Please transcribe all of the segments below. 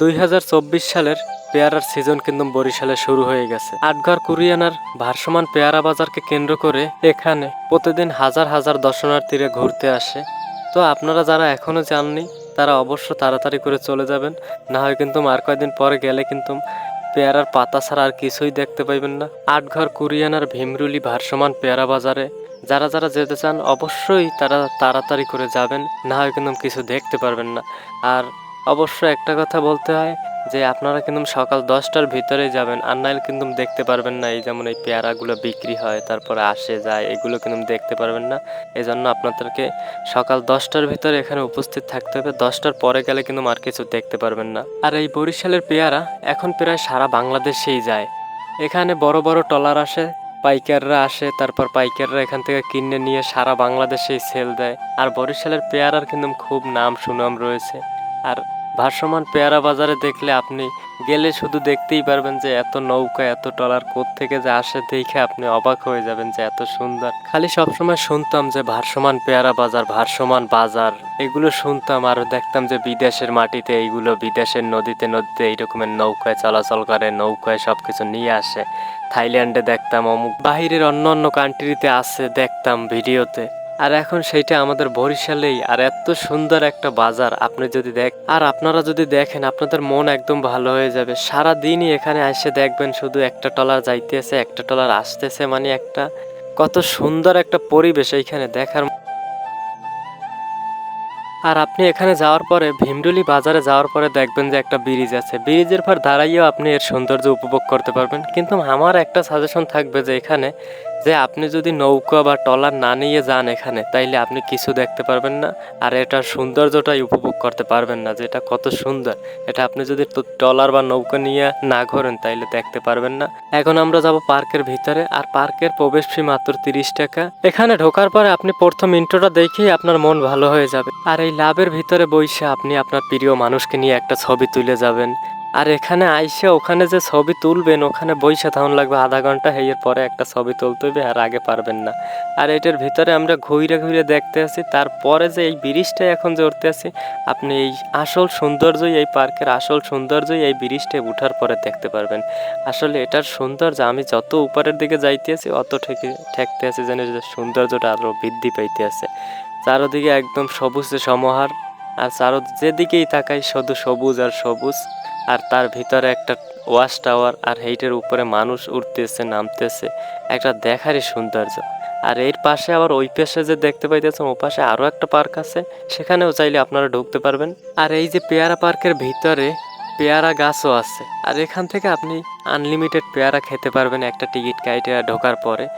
দুই হাজার চব্বিশ সালের পেয়ারার সিজন কিন্তু বরিশালে শুরু হয়ে গেছে। আটঘর কুরিয়ানার ভারসমান পেয়ারা বাজারকে কেন্দ্র করে এখানে প্রতিদিন হাজার হাজার দর্শনার্থীরা ঘুরতে আসে। তো আপনারা যারা এখনও যাননি, তারা অবশ্য তাড়াতাড়ি করে চলে যাবেন। না হয় কিন্তু আর কয়েকদিন পরে গেলে কিন্তু পেয়ারার পাতা ছাড়া আর কিছুই দেখতে পাইবেন না। আটঘর কুরিয়ানার ভীমরুলি ভারসমান পেয়ারা বাজারে যারা যারা যেতে চান, অবশ্যই তারা তাড়াতাড়ি করে যাবেন। না হয় কিন্তু কিছু দেখতে পারবেন না। আর অবশ্য একটা কথা বলতে হয় যে আপনারা কিন্তু সকাল দশটার ভিতরে যাবেন, আর নাইলে কিন্তু দেখতে পারবেন না এই যেমন এই পেয়ারাগুলো বিক্রি হয়, তারপরে আসে, যায়, এগুলো কিন্তু দেখতে পারবেন না। এই জন্য আপনাদেরকে সকাল দশটার ভিতরে এখানে উপস্থিত থাকতে হবে, দশটার পরে গেলে কিন্তু আর কিছু দেখতে পারবেন না। আর এই বরিশালের পেয়ারা এখন প্রায় সারা বাংলাদেশেই যায়। এখানে বড় বড় টলার আসে, পাইকাররা আসে, তারপর পাইকাররা এখান থেকে কিনে নিয়ে সারা বাংলাদেশেই সেল দেয়। আর বরিশালের পেয়ারার কিন্তু খুব নাম সুনাম রয়েছে। আর ভাসমান পেয়ারা বাজারে দেখলে আপনি গেলে শুধু দেখতেই পারবেন যে এত নৌকা, এত টলার থেকে যে আসে দেখে আপনি অবাক হয়ে যাবেন যে এত সুন্দর। খালি সবসময় শুনতাম যে ভারসমান পেয়ারা বাজার ভারসমান বাজার, এগুলো শুনতাম আর দেখতাম যে বিদেশের মাটিতে এইগুলো বিদেশের নদীতে নদীতে এইরকমের নৌকায় চলাচল করে, নৌকায় সব কিছু নিয়ে আসে। থাইল্যান্ডে দেখতাম অমুক, বাহিরের অন্য অন্য কান্ট্রিতে আছে, দেখতাম ভিডিওতে। আর এখন সেইটা আমাদের বরিশালেই। আর এত সুন্দর একটা বাজার, আপনি যদি দেখ আর আপনারা যদি দেখেন, আপনাদের মন একদম ভালো হয়ে যাবে। সারা দিনই এখানে এসে দেখবেন শুধু একটা টলার যাইতেছে, একটা টলার আসতেছে মানে একটা কত সুন্দর একটা পরিবেশ এইখানে দেখার আর আপনি এখানে যাওয়ার পরে, ভীমডুলি বাজারে যাওয়ার পরে দেখবেন যে একটা ব্রিজ আছে। ব্রিজের পর দাঁড়াইয়েও আপনি এর সৌন্দর্য উপভোগ করতে পারবেন। কিন্তু আমার একটা সাজেশন থাকবে যে এখানে যে আপনি যদি নৌকা বা টলার না নিয়ে যান এখানে, তাইলে আপনি কিছু দেখতে পারবেন না। আর এটার সৌন্দর্যটাই উপভোগ করতে পারবেন না, যে এটা কত সুন্দর। এটা আপনি যদি টলার বা নৌকা নিয়ে না ঘোরেন, তাইলে দেখতে পারবেন না। এখন আমরা যাব পার্কের ভিতরে, আর পার্কের প্রবেশ ফি মাত্র তিরিশ টাকা। এখানে ঢোকার পরে আপনি প্রথম ইন্ট্রোটা দেখেই আপনার মন ভালো হয়ে যাবে। আর এই লাভের ভিতরে বইসে আপনি আপনার প্রিয় মানুষকে নিয়ে একটা ছবি তুলে যাবেন। আর এখানে আইসে ওখানে যে ছবি তুলবেন, ওখানে বইসা থাকুন লাগবে আধা ঘণ্টা এর পরে একটা ছবি তুলতে হবে আর আগে পারবেন না। আর এটার ভিতরে আমরা ঘুরে ঘুরে দেখতে আছি, তারপরে যে এই ব্রিজটা এখন যে উঠতে আছি, আপনি এই আসল সৌন্দর্যই এই পার্কের আসল সৌন্দর্যই এই ব্রিজটায় উঠার পরে দেখতে পারবেন। আসলে এটার সৌন্দর্য আমি যত উপরের দিকে যাইতে আছি, অত ঠেকে, ঠেকতে আছি যেন সৌন্দর্যটা আরও বৃদ্ধি পাইতে আছে। চারোদিকে একদম সবুজে সমাহার, আর চারো, যেদিকেই তাকাই শুধু সবুজ আর সবুজ। আর তার ভিতরে একটা ওয়াশ টাওয়ার আর হেইটের উপরে মানুষ উঠতেছে নামতেছে। একটা দেখারই সৌন্দর্য। আর এর পাশে আবার ওই পাশে যে দেখতে পাইতেছেন, ও পাশে আরও একটা পার্ক আছে। সেখানেও চাইলে আপনারা ঢুকতে পারবেন। আর এই যে পেয়ারা পার্কের ভিতরে পেয়ারা গাছও আছে। আর এখান থেকে আপনি আনলিমিটেড পেয়ারা খেতে পারবেন একটা টিকিট কাইটে ঢোকার পরে।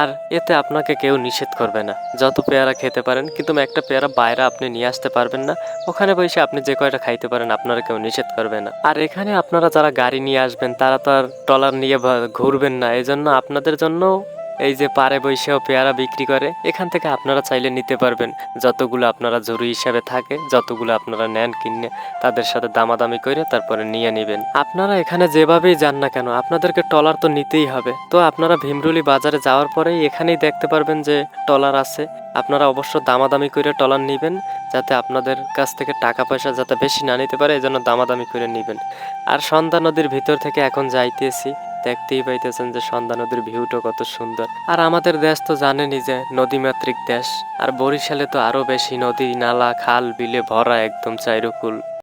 আর এতে আপনাকে কেউ নিষেধ করবে না। যত পেয়ারা খেতে পারেন, কিন্তু একটা পেয়ারা বাইরে আপনি নিয়ে আসতে পারবেন না। ওখানে বসে আপনি যে কয়টা খাইতে পারেন, আপনারা কেউ নিষেধ করবে না। আর এখানে আপনারা যারা গাড়ি নিয়ে আসবেন, তারা তো আর ট্রলার নিয়ে ঘুরবেন না। এই জন্য আপনাদের জন্য এই যে পারে বৈশেও পেয়ারা বিক্রি করে, এখান থেকে আপনারা চাইলে নিতে পারবেন। যতগুলো আপনারা জরুরি হিসাবে থাকে, যতগুলো আপনারা নেন, কিনে তাদের সাথে দামাদামি করে তারপরে নিয়ে নেবেন। আপনারা এখানে যেভাবেই যান না কেন, আপনাদেরকে টলার তো নিতেই হবে। তো আপনারা ভীমরুলি বাজারে যাওয়ার পরেই এখানেই দেখতে পারবেন যে টলার আছে। আপনারা অবশ্য দামাদামি করে টলার নেবেন, যাতে আপনাদের কাছ থেকে টাকা পয়সা যাতে বেশি না নিতে পারে এই জন্য দামাদামি করে নেবেন। আর সন্ধ্যা নদীর ভিতর থেকে এখন যাইতেছি। দেখতেই পাইতেছেন যে সন্ধ্যা নদীর ভিউটা কত সুন্দর। আর আমাদের দেশ তো জানেনই যে নদীমাতৃক দেশ, আর বরিশালে তো আরও বেশি নদী, নালা, খাল, বিলে ভরা একদম চাইরকুল।